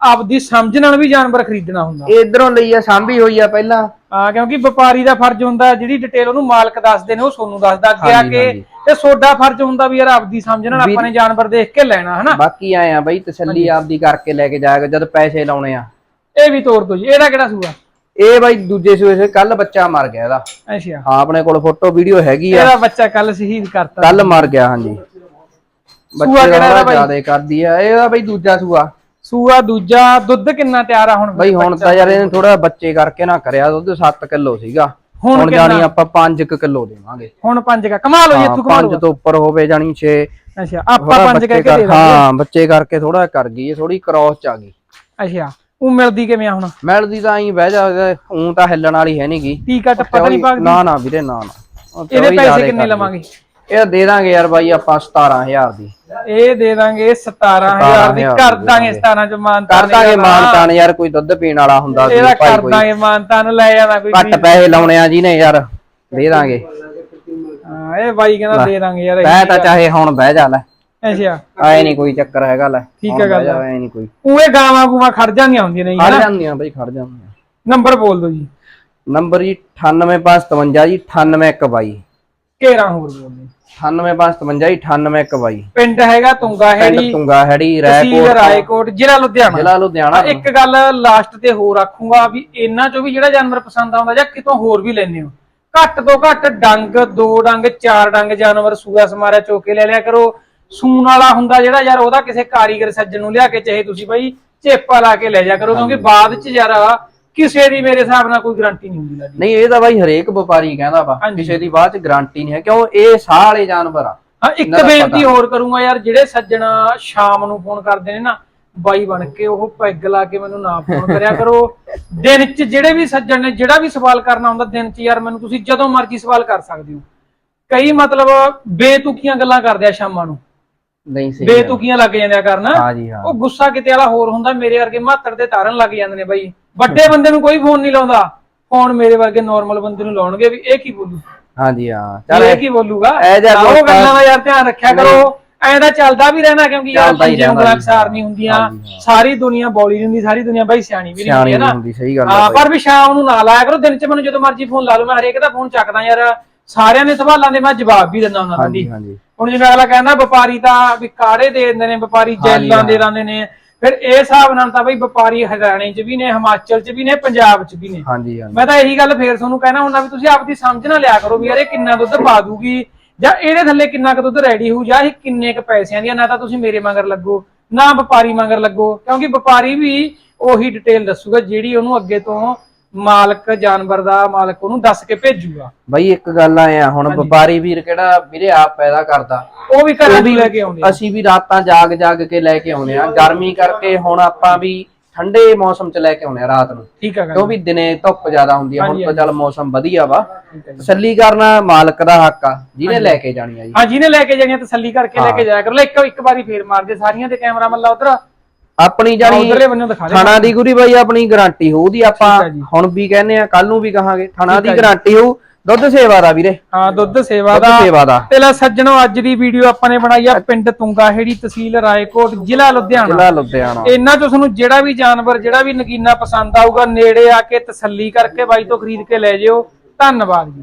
Speaker 1: ਆਪਦੀ ਸਮਝ ਨਾਲ ਵੀ ਜਾਨਵਰ ਖਰੀਦਣਾ ਹੁੰਦਾ।
Speaker 2: ਇਧਰੋਂ ਲਈ ਆ ਸਾਂਭੀ ਹੋਈ ਆ ਪਹਿਲਾਂ।
Speaker 1: ਹਾਂ ਕਿਉਂਕਿ ਵਪਾਰੀ ਦਾ ਫਰਜ਼ ਹੁੰਦਾ ਜਿਹੜੀ ਡਿਟੇਲ ਉਹਨੂੰ ਮਾਲਕ ਦੱਸਦੇ ਨੇ ਉਹ ਸੋਨੂੰ ਦੱਸਦਾ ਅੱਗੇ ਆ ਕੇ। ਤੇ ਸੋਡਾ ਫਰਜ਼ ਹੁੰਦਾ ਵੀ ਯਾਰ ਆਪਦੀ ਸਮਝ ਨਾਲ ਆਪਾਂ ਨੇ ਜਾਨਵਰ ਦੇਖ ਕੇ ਲੈਣਾ ਹਨਾ?
Speaker 2: ਬਾਕੀ ਆਏ ਆ ਬਾਈ ਤਸੱਲੀ ਆਪਦੀ ਕਰਕੇ ਲੈ ਕੇ ਜਾਏਗਾ ਜਦ ਪੈਸੇ ਲਾਉਣੇ ਆ।
Speaker 1: ਇਹ ਵੀ ਤੋੜ ਦੋ ਜੀ ਇਹਦਾ ਕਿਹੜਾ ਸੂਆ?
Speaker 2: ਇਹ ਬਾਈ ਦੂਜੇ ਸੂਏ ਸੇ ਕੱਲ ਬੱਚਾ ਮਰ ਗਿਆ ਇਹਦਾ।
Speaker 1: ਅੱਛਾ।
Speaker 2: ਹਾਂ ਆਪਣੇ ਕੋਲ ਫੋਟੋ ਵੀਡੀਓ ਹੈਗੀ ਆ।
Speaker 1: ਇਹਦਾ ਬੱਚਾ ਕੱਲ ਸ਼ਹੀਦ ਕਰਤਾ।
Speaker 2: ਕੱਲ ਮਰ ਗਿਆ ਹਾਂਜੀ। ਬੱਚੇ? ਜ਼ਿਆਦਾ ਕਰਦੀ ਆ। ਇਹਦਾ ਬਾਈ ਦੂਜਾ ਸੂਆ।
Speaker 1: ਸੂਆ ਦੂਜਾ ਦੁੱਧ ਕਿੰਨਾ ਤਿਆਰ ਆ ਹੁਣ?
Speaker 2: ਬਾਈ ਹੁਣ ਤਾਂ ਯਾਰ ਇਹਨੇ ਥੋੜਾ ਬੱਚੇ ਕਰਕੇ ਨਾ ਕਰਿਆ ਦੁੱਧ 7 ਕਿਲੋ ਸੀਗਾ।
Speaker 1: ਹੁਣ?
Speaker 2: ਜਾਣੀ ਆਪਾਂ 5 ਕਿਲੋ ਦੇਵਾਂਗੇ।
Speaker 1: ਹੁਣ ਪੰਜ ਕਾ ਕਮਾ ਲਓ ਜੀ ਇੱਥੋਂ ਕਮਾ
Speaker 2: 5
Speaker 1: ਲਓ
Speaker 2: ਤੋਂ ਉੱਪਰ ਹੋਵੇ ਜਾਣੀ 6
Speaker 1: ਅੱਛਾ ਆਪਾਂ ਪੰਜ ਕਹਿ ਕੇ ਦੇ
Speaker 2: ਹਾਂ ਬੱਚੇ ਕਰਕੇ ਥੋੜਾ ਕਰ ਗਈ ਇਹ ਥੋੜੀ ਕ੍ਰਾਸ ਚ ਆ ਗਈ।
Speaker 1: ਅੱਛਾ ਉਹ ਮਿਲਦੀ ਕਿਵੇਂ ਆ ਹੁਣ?
Speaker 2: ਮਿਲਦੀ ਤਾਂ ਐਂ ਬਹਿ ਜਾ ਉਂ ਤਾਂ ਹਿੱਲਣ ਵਾਲੀ ਹੈ ਨਹੀਂਗੀ
Speaker 1: ਟੀਕਾ ਟੱਪਾ ਤਾਂ ਨਹੀਂ ਪਾਗਦੀ
Speaker 2: ਨਾ ਨਾ ਵੀਰੇ ਨਾ ਨਾ।
Speaker 1: ਇਹਦੇ ਪੈਸੇ ਕਿੰਨੇ। ਲਵਾਂਗੇ?
Speaker 2: ਇਹ ਦੇ ਦਾਂਗੇ ਯਾਰ ਬਾਈ ਆਪਾਂ 17000 ਦੀ।
Speaker 1: ਇਹ ਦੇ ਦਾਂਗੇ 17000 ਦੀ।
Speaker 2: 17,000
Speaker 1: ਕਰ ਦਾਂਗੇ
Speaker 2: ਦੇ
Speaker 1: 17 ਚ ਮਾਨਤਾ
Speaker 2: ਕਰ ਦਾਂਗੇ ਮਾਨਤਾਨ ਯਾਰ ਕੋਈ ਦੁੱਧ ਪੀਣ ਵਾਲਾ ਹੁੰਦਾ ਸੀ ਭਾਈ
Speaker 1: ਕਰ
Speaker 2: ਕੋਈ।
Speaker 1: ਦਾਂਗੇ ਮਾਨਤਾ ਨੂੰ ਲੈ ਜਾਣਾ ਕੋਈ
Speaker 2: ਘੱਟ ਪੈਸੇ ਲਾਉਣੇ ਆ ਜਿਹਨੇ ਯਾਰ ਦੇ ਦਾਂਗੇ।
Speaker 1: ਹਾਂ ਇਹ ਬਾਈ ਕਹਿੰਦਾ ਦੇ ਦਾਂਗੇ ਯਾਰ
Speaker 2: ਬਹਿ ਤਾਂ ਚਾਹੇ ਹੁਣ ਬਹਿ ਜਾ ਲੈ।
Speaker 1: ਅੱਛਾ।
Speaker 2: ਐ ਨਹੀਂ ਕੋਈ ਚੱਕਰ ਹੈਗਾ ਲੈ।
Speaker 1: ਠੀਕ ਹੈ ਗੱਲ।
Speaker 2: ਜਾ, ਐ ਨਹੀਂ ਕੋਈ।
Speaker 1: ਉਵੇਂ ਗਾਵਾਂ ਗੂਵਾਂ ਖੜ ਜਾਂਦੀਆਂ ਹੁੰਦੀਆਂ ਨੇ
Speaker 2: ਖੜ ਜਾਂਦੀਆਂ ਬਈ ਖੜ ਜਾਂਦੀਆਂ।
Speaker 1: ਨੰਬਰ ਬੋਲ ਦਿਓ ਜੀ।
Speaker 2: ਨੰਬਰ ਜੀ 98557 ਜੀ 98122
Speaker 1: ਘੇਰਾ ਹੋਰ ਬੋਲ ਦਿਓ
Speaker 2: 98557 ਜੀ 98122
Speaker 1: ਪਿੰਡ ਹੈਗਾ ਤੁੰਗਾ
Speaker 2: ਪਿੰਡ
Speaker 1: ਹੈੜੀ
Speaker 2: ਤੁੰਗਾ ਹੈੜੀ
Speaker 1: ਤਹਿਸੀਲ
Speaker 2: ਰੈਕੋਟ
Speaker 1: ਰਾਏਕੋਟ ਜ਼ਿਲ੍ਹਾ ਲੁਧਿਆਣਾ
Speaker 2: ਜ਼ਿਲ੍ਹਾ ਲੁਧਿਆਣਾ
Speaker 1: ਇੱਕ ਗੱਲ ਲਾਸਟ ਤੇ ਹੋਰ ਆਖੂੰਗਾ ਵੀ ਇਹਨਾਂ ਚੋਂ ਵੀ ਜਿਹੜਾ ਜਾਨਵਰ ਪਸੰਦ ਆਉਂਦਾ ਜਾਂ ਕਿਤੋਂ ਹੋਰ ਵੀ ਲੈਣੇ ਹੋ ਘੱਟ ਤੋਂ ਘੱਟ ਡੰਗ ਦੋ ਡੰਗ ਚਾਰ ਡੰਗ ਜਾਨਵਰ ਸੂਆ ਸਮਾਰਿਆ ਚੋਕੇ ਲੈ ਲਿਆ ਕਰੋ ਸੂਣ ਵਾਲਾ ਹੁੰਦਾ ਜਿਹੜਾ ਯਾਰ ਉਹਦਾ ਕਿਸੇ ਕਾਰੀਗਰ ਸੱਜਣ ਨੂੰ ਲਿਆ ਕੇ ਚਾਹੇ ਤੁਸੀਂ ਬਾਈ ਚੇਪਾ ਲਾ ਕੇ ਲੈ ਜਾ ਕਰੋ ਕਿਉਂਕਿ ਬਾਅਦ ਚ ਯਾਰ ਕਿਸੇ ਦੀ ਮੇਰੇ ਹਿਸਾਬ ਨਾਲ ਕੋਈ ਗਾਰੰਟੀ ਨਹੀਂ ਹੁੰਦੀ ਲਾਡੀ
Speaker 2: ਨਹੀਂ ਇਹ ਤਾਂ ਬਾਈ ਹਰੇਕ ਵਪਾਰੀ ਕਹਿੰਦਾ ਵਾ
Speaker 1: ਹਾਂਜੀ।
Speaker 2: ਕਿਸੇ ਦੀ ਬਾਅਦ ਚ ਗਾਰੰਟੀ ਨਹੀਂ ਹੈ ਕਿਉਂ? ਇਹ ਸਾਹ ਵਾਲੇ ਜਾਨਵਰ ਆ।
Speaker 1: ਹਾਂ ਇੱਕ
Speaker 2: ਇਹਨਾਂ ਦਾ
Speaker 1: ਬੇਨਤੀ ਹੋਰ ਕਰੂੰਗਾ ਯਾਰ ਜਿਹੜੇ ਸੱਜਣ ਸ਼ਾਮ ਨੂੰ ਫੋਨ ਕਰਦੇ ਨੇ ਨਾ ਬਾਈ ਬਣ ਕੇ ਉਹ ਪੈਗ ਲਾ ਕੇ ਮੈਨੂੰ ਨਾ ਫੋਨ ਕਰਿਆ ਕਰੋ। *laughs* ਦਿਨ 'ਚ ਜਿਹੜੇ ਵੀ ਸੱਜਣ ਨੇ ਜਿਹੜਾ ਵੀ ਸਵਾਲ ਕਰਨਾ ਹੁੰਦਾ ਦਿਨ 'ਚ ਯਾਰ ਮੈਨੂੰ ਤੁਸੀਂ ਜਦੋਂ ਮਰਜ਼ੀ ਸਵਾਲ ਕਰ ਸਕਦੇ ਹੋ। ਕਈ ਮਤਲਬ ਬੇਤੁਕੀਆਂ ਗੱਲਾਂ ਕਰਦੇ ਆ ਸ਼ਾਮਾਂ ਨੂੰ।
Speaker 2: ਨਹੀਂ ਸਹੀ ਗੱਲ।
Speaker 1: ਬੇਤੁਕੀਆਂ ਲੱਗ ਜਾਂਦੇ ਆ ਕਰਨ।
Speaker 2: ਹਾਂ ਜੀ ਹਾਂ।
Speaker 1: ਉਹ ਗੁੱਸਾ ਕਿਤੇ ਵਾਲਾ ਹੋਰ ਹੁੰਦਾ ਮੇਰੇ ਵਰਗੇ ਮਾਤੜ ਤੇ ਤਾਰਨ ਲੱਗ ਜਾਂਦੇ ਨੇ ਬਾਈ। ਵੱਡੇ ਬੰਦੇ ਨੂੰ ਕੋਈ ਫੋਨ ਨਹੀਂ ਲਾਉਂਦਾ। ਫੋਨ ਮੇਰੇ ਵਰਗੇ ਨਾਰਮਲ ਬੰਦੇ ਨੂੰ ਲਾਉਣਗੇ ਵੀ ਇਹ ਕੀ ਬੋਲੂ?
Speaker 2: ਹਾਂ ਜੀ ਹਾਂ।
Speaker 1: ਚੱਲ ਇਹ ਕੀ ਬੋਲੂਗਾ?
Speaker 2: ਇਹ ਜਿਹਾ
Speaker 1: ਉਹ ਗੱਲਾਂ ਦਾ ਯਾਰ ਧਿਆਨ ਰੱਖਿਆ ਕਰੋ। ਐਂ ਦਾ ਚੱਲਦਾ ਵੀ ਰਹਿਣਾ ਕਿਉਂਕਿ ਯਾਰ
Speaker 2: ਚੱਲਦਾ ਹੀ ਰਹਿੰਦਾ
Speaker 1: ਅਕਸਾਰ ਨਹੀਂ ਹੁੰਦੀਆਂ।
Speaker 2: ਹਾਂਜੀ, ਹਾਂ।
Speaker 1: ਸਾਰੀ ਦੁਨੀਆ ਬੋਲੀ ਨਹੀਂ ਹੁੰਦੀ ਸਾਰੀ ਦੁਨੀਆ ਬਾਈ ਸਿਆਣੀ ਵੀ ਨਹੀਂ ਹੁੰਦੀ
Speaker 2: ਸਿਆਣੀ
Speaker 1: ਹੈ
Speaker 2: ਨਹੀਂ
Speaker 1: ਨਾ
Speaker 2: ਹੁੰਦੀ ਸਹੀ ਗੱਲ
Speaker 1: ਹਾਂ
Speaker 2: ਆ
Speaker 1: ਪਰ ਵੀ ਸ਼ਾਮ ਨੂੰ ਨਾ ਲਾਇਆ ਕਰੋ ਦਿਨ ਚ ਮੈਨੂੰ ਜਦੋਂ ਮਰਜ਼ੀ ਫੋਨ ਲਾ ਲਓ ਮੈਂ ਹਰੇਕ ਦਾ ਫੋਨ ਚੱਕਦਾ ਯਾਰ। ਸਾਰਿਆਂ ਦੇ ਸਵਾਲਾਂ ਦੇ ਮੈਂ ਜਵਾਬ ਵੀ ਦਿੰਦਾ ਉਹਨਾਂ
Speaker 2: ਹਾਂਜੀ
Speaker 1: ਦੀ
Speaker 2: ਹਾਂਜੀ।
Speaker 1: ਹੁਣ ਜਿਵੇਂ ਅਗਲਾ ਕਹਿੰਦਾ ਵਪਾਰੀ ਤਾਂ ਵੀ ਕਾੜੇ ਦੇ ਦਿੰਦੇ ਨੇ ਵਪਾਰੀ ਜੈਲਾਂ ਦੇ ਦਿੰਦੇ ਨੇ। ਫਿਰ ਇਹ ਹਿਸਾਬ ਨਾਲ ਤਾਂ ਬਈ ਵਪਾਰੀ ਹਰਿਆਣੇ ਚ ਵੀ ਨੇ ਹਿਮਾਚਲ ਚ ਵੀ ਨੇ ਪੰਜਾਬ ਚ ਵੀ ਨੇ।
Speaker 2: ਹਾਂਜੀ ਹਾਂਜੀ।
Speaker 1: ਮੈਂ ਤਾਂ ਇਹੀ ਗੱਲ ਫੇਰ ਤੁਹਾਨੂੰ ਕਹਿਣਾ ਹੁੰਦਾ ਵੀ ਤੁਸੀਂ ਆਪਦੀ ਸਮਝ ਨਾ ਲਿਆ ਕਰੋ ਵੀ ਯਾਰ ਇਹ ਕਿੰਨਾ ਦੁੱਧ ਪਾ ਦੂਗੀ ਜਾਂ ਇਹਦੇ ਥੱਲੇ ਕਿੰਨਾ ਕੁ ਦੁੱਧ ਰੈਡੀ ਹੋਊ ਜਾਂ ਇਹ ਕਿੰਨੇ ਕੁ ਪੈਸਿਆਂ ਦੀ ਆ, ਨਾ ਤਾਂ ਤੁਸੀਂ ਮੇਰੇ ਮਗਰ ਲੱਗੋ ਨਾ ਵਪਾਰੀ ਮਗਰ ਲੱਗੋ ਕਿਉਂਕਿ ਵਪਾਰੀ ਵੀ ਉਹੀ ਡਿਟੇਲ ਦੱਸੂਗਾ ਜਿਹੜੀ ਉਹਨੂੰ ਅੱਗੇ ਤੋਂ ਮਾਲਕ ਜਾਨਵਰ ਦਾ ਮਾਲਕ ਉਹਨੂੰ ਦੱਸ ਕੇ ਭੇਜੂਗਾ।
Speaker 2: ਬਾਈ ਇੱਕ ਗੱਲ ਆ ਹੁਣ ਵਪਾਰੀ ਵੀਰ ਕਿਹੜਾ ਵੀਰੇ ਆਪ ਪੈਦਾ ਕਰਦਾ।
Speaker 1: ਉਹ ਵੀ ਘਰਾਂ ਲੈ ਕੇ ਆਉਂਦੇ ਆ।
Speaker 2: ਅਸੀਂ ਵੀ ਰਾਤਾਂ ਜਾਗ ਜਾਗ ਕੇ ਲੈ ਕੇ ਆਉਨੇ ਆ। ਗਰਮੀ ਕਰਕੇ ਹੁਣ ਆਪਾਂ ਵੀ ਠੰਡੇ ਮੌਸਮ 'ਚ ਲੈ ਕੇ ਆਉਨੇ ਆ ਰਾਤ ਨੂੰ।
Speaker 1: ਠੀਕ ਆ
Speaker 2: ਕਿਉਂ
Speaker 1: ਗੱਲ।
Speaker 2: ਵੀ ਦਿਨੇ ਧੁੱਪ ਜ਼ਿਆਦਾ ਹੁੰਦੀ ਆ ਹੁਣ
Speaker 1: ਹਾਂਜੀ,
Speaker 2: ਤਾਂ ਚੱਲ ਮੌਸਮ ਵਧੀਆ ਵਾ।
Speaker 1: ਠੀਕ ਆ ਜੀ।
Speaker 2: ਤਸੱਲੀ ਕਰਨਾ ਮਾਲਕ ਦਾ ਹੱਕ ਆ ਜਿਹਨੇ ਲੈ ਕੇ ਜਾਣੀ ਆ ਜੀ।
Speaker 1: ਹਾਂ ਜਿਹਨੇ ਲੈ ਕੇ ਜਾਣੀਆਂ ਤਸੱਲੀ ਕਰਕੇ ਲੈ ਕੇ ਜਾਇਆ ਕਰੋ। ਲੈ ਇੱਕ ਇੱਕ ਵਾਰੀ ਫੇਰ ਮਾਰ ਦੇ ਸਾਰੀਆਂ ਤੇ ਕੈਮਰਾ ਮੱਲਾ ਉਧਰ।
Speaker 2: ਆਪਣੀ ਜਾਨੀ
Speaker 1: ਉਧਰਲੇ ਬੰਨੋਂ ਦਿਖਾ ਦੇ।
Speaker 2: ਥਾਣਾ ਦੀ ਗੁਰੀ ਬਾਈ ਆਪਣੀ ਗਾਰੰਟੀ ਹੋਊਦੀ ਆਪਾਂ
Speaker 1: ਠੀਕ ਆ ਜੀ।
Speaker 2: ਹੁਣ ਵੀ ਕਹਿੰਦੇ ਆ ਕੱਲ ਨੂੰ ਵੀ ਕਹਾਂਗੇ ਥਾਣਾ ਦੀ। ਗਾਰੰਟੀ ਹੋਊ ਦੁੱਧ ਸੇਵਾ ਦਾ ਵੀਰੇ।
Speaker 1: ਹਾਂ ਦੁੱਧ ਸੇਵਾ
Speaker 2: ਦੁੱਧ
Speaker 1: ਦਾ।
Speaker 2: ਸੇਵਾ ਦਾ।
Speaker 1: ਤੇ ਲੈ ਸੱਜਣੋ ਅੱਜ ਦੀ ਵੀਡੀਓ ਆਪਾਂ ਨੇ ਬਣਾਈ ਆ ਪਿੰਡ ਤੁੰਗਾਹੇੜੀ ਤਹਿਸੀਲ ਰਾਏਕੋਟ ਜ਼ਿਲ੍ਹਾ ਲੁਧਿਆਣਾ।
Speaker 2: ਜ਼ਿਲ੍ਹਾ ਲੁਧਿਆਣਾ।
Speaker 1: ਇਹਨਾਂ ਚੋਂ ਤੁਹਾਨੂੰ ਜਿਹੜਾ ਵੀ ਜਾਨਵਰ ਜਿਹੜਾ ਵੀ ਨਗੀਨਾ ਪਸੰਦ ਆਊਗਾ ਨੇੜੇ ਆ ਕੇ ਤਸੱਲੀ ਕਰਕੇ ਬਾਈ ਤੋਂ ਖਰੀਦ ਕੇ ਲੈ ਜਿਓ। ਧੰਨਵਾਦ ਜੀ।